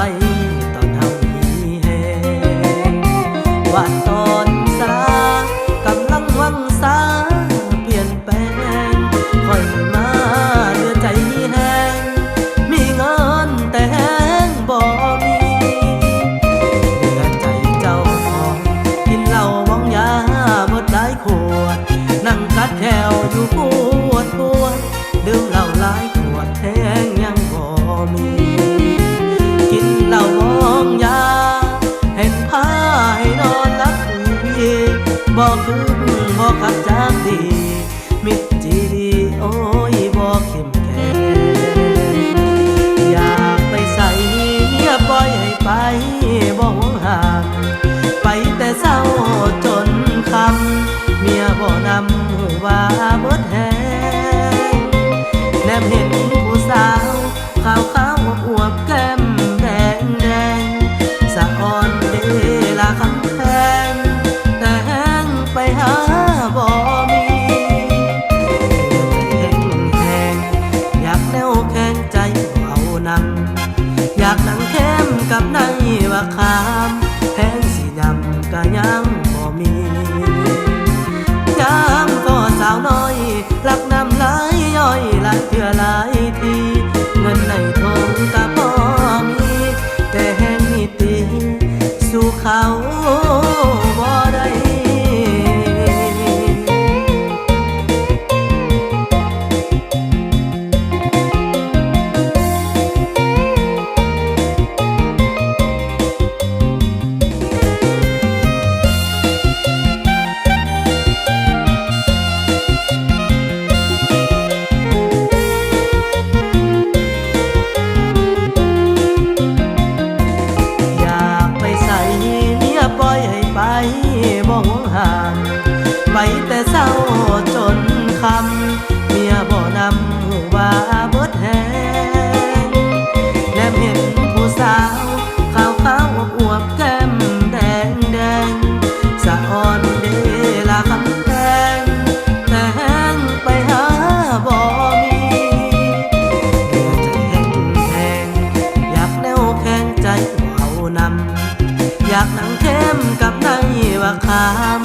ว้ตอนเฮามีแฮงว่าตอนสากำลังวังสาเปลี่ยนแปลงคอยมาเรือใจมีแฮงมีเงินแต่แฮงบ่มีเรือใจเจ้าของกินเหล้าวังยาหมดหลายขวด คือพึ่งบอกหักจากดีมิตรดี นัอยากนั่งข้มกับนายว่าคามแพงสีดำก็ยังบ่มียามก็สาวน้อยรักนำลายย่อยลายเถื่อลายทีเงินในทองก็พอมี แต่แห่งนี้ตีสู่เขา วบแก้มแดงแดงสะอ่อนเดลาคำแทงแทงไปหาบ่มีเกือใจแห้งแทงอยากแนวแข็งใจเอานำอยากนั่งเข้มกับนายว่าคาม